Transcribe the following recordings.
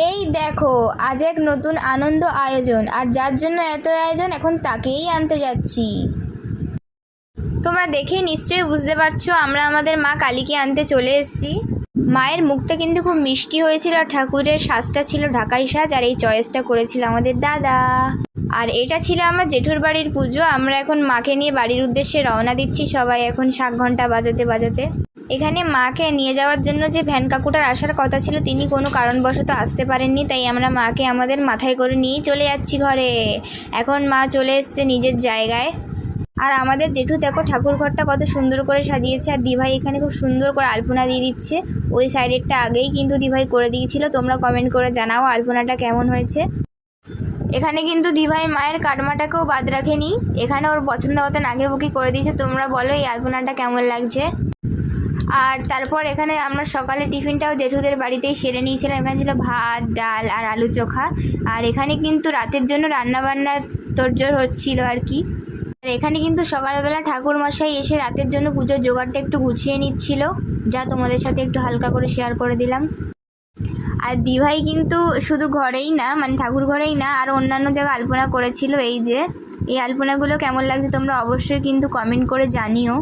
এই দেখো, আজ এক নতুন আনন্দ আয়োজন, আর যার জন্য এত আয়োজন এখন তাকেই আনতে যাচ্ছি। তোমরা দেখে নিশ্চয়ই বুঝতে পারছ, আমরা আমাদের মা কালীকে আনতে চলে এসেছি। মায়ের মুখটা কিন্তু খুব মিষ্টি হয়েছিল, আর ঠাকুরের সাজটা ছিল ঢাকাই সাজ, আর এই চয়েসটা করেছিল আমাদের দাদা। আর এটা ছিল আমার জেঠুর বাড়ির পুজো, আমরা এখন মাকে নিয়ে বাড়ির উদ্দেশ্যে রওনা দিচ্ছি সবাই এখন শাক ঘণ্টা বাজাতে বাজাতে। এখানে মাকে নিয়ে যাওয়ার জন্য যে ভ্যান কাকুটার আসার কথা ছিল, তিনি কোনো কারণবশত আসতে পারেননি। তাই আমরা মাকে আমাদের মাথায় করে নিয়েই চলে যাচ্ছি ঘরে। এখন মা চলে এসছে নিজের জায়গায়। আর আমাদের জেঠু দেখো ঠাকুর ঘরটা কত সুন্দর করে সাজিয়েছে। আর দিভাই এখানে খুব সুন্দর করে আলপনা দিয়ে দিচ্ছে। ওই সাইডেরটা আগেই কিন্তু দিভাই করে দিয়েছিল। তোমরা কমেন্ট করে জানাও আলপনাটা কেমন হয়েছে। এখানে কিন্তু দিভাই মায়ের কাটমাটাকেও বাদ রাখেনি। এখানে ওর পছন্দ মতন আগে বুকি করে দিয়েছে। তোমরা বলো এই আলপনাটা কেমন লাগছে? আর তারপর এখানে আমরা সকালে টিফিনটাও জেঠুদের বাড়িতেই সেরে নিয়েছিলাম। এখানে ছিল ভাত, ডাল আর আলু চোখা। আর এখানে কিন্তু রাতের জন্য রান্নাবান্নার তোড়জোড় হচ্ছিল আর কি। আর এখানে কিন্তু সকালবেলা ঠাকুর মশাই এসে রাতের জন্য পুজোর জোগাড়টা একটু গুছিয়ে নিচ্ছিল। যা তোমাদের সাথে একটু হালকা করে শেয়ার করে দিলাম। আর দিভাই কিন্তু শুধু ঘরেই না মানে ঠাকুর ঘরেই না, আর অন্যান্য জায়গায় আলপনা করেছিল। এই যে, এই আলপনাগুলো কেমন লাগছে তোমরা অবশ্যই কিন্তু কমেন্ট করে জানিও।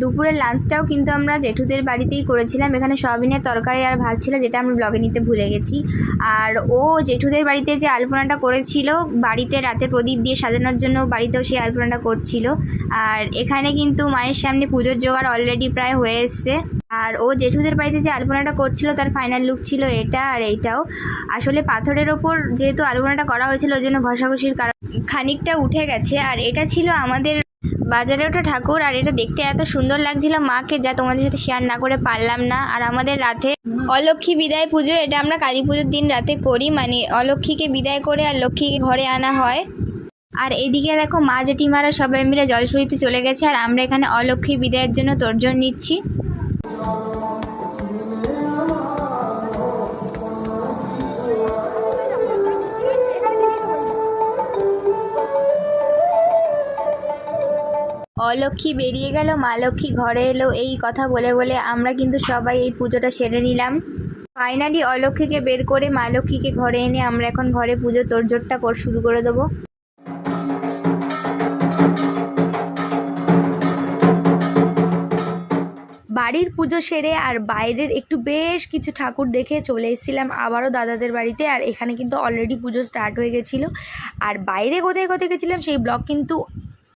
দুপুরের লাঞ্চটাও কিন্তু আমরা জেঠুদের বাড়িতেই করেছিলাম। এখানে সয়াবিনের তরকারি আর ভাত ছিল যেটা আমি ব্লগে নিতে ভুলে গেছি। আর ও জেঠুদের বাড়িতে যে আলপনাটা করেছিল, বাড়িতে রাতে প্রদীপ দিয়ে সাজানোর জন্য বাড়িতেও সেই আলপনাটা করছিল। আর এখানে কিন্তু মায়ের সামনে পুজোর জোগাড় অলরেডি প্রায় হয়ে এসছে। আর ও জেঠুদের বাড়িতে যে আলপনাটা করছিল, তার ফাইনাল লুক ছিল এটা আর এইটাও। আসলে পাথরের ওপর যেহেতু আলপনাটা করা হয়েছিল, ওই জন্য ঘষাঘষির কারণ খানিকটা উঠে গেছে। আর এটা ছিল আমাদের বাজারে ওঠা ঠাকুর, আর এটা দেখতে এত সুন্দর লাগছিল মাকে, যা তোমাদের সাথে শেয়ার না করে পারলাম না। আর আমাদের রাতে অলক্ষ্মী বিদায় পুজো, এটা আমরা কালী পুজোর দিন রাতে করি মানে অলক্ষ্মীকে বিদায় করে আর লক্ষ্মীকে ঘরে আনা হয়। আর এদিকে দেখো মা জেঠিমারা সবাই মিলে জলসহিতে চলে গেছে, আর আমরা এখানে অলক্ষ্মী বিদায়ের জন্য তর্জন নিচ্ছি। অলক্ষ্মী বেরিয়ে গেল, মা লক্ষ্মী ঘরে এলো, এই কথা বলে বলে আমরা কিন্তু সবাই এই পুজোটা সেরে নিলাম। ফাইনালি অলক্ষ্মীকে বের করে মা লক্ষ্মীকে ঘরে এনে আমরা এখন ঘরে পুজো তোড়জোড়টা কর শুরু করে দেবো। বাড়ির পুজো সেরে আর বাইরের একটু বেশ কিছু ঠাকুর দেখে চলে এসেছিলাম আবারও দাদাদের বাড়িতে, আর এখানে কিন্তু অলরেডি পুজো স্টার্ট হয়ে গেছিল। আর বাইরে কোথায় কোথায় গেছিলাম সেই ব্লগ কিন্তু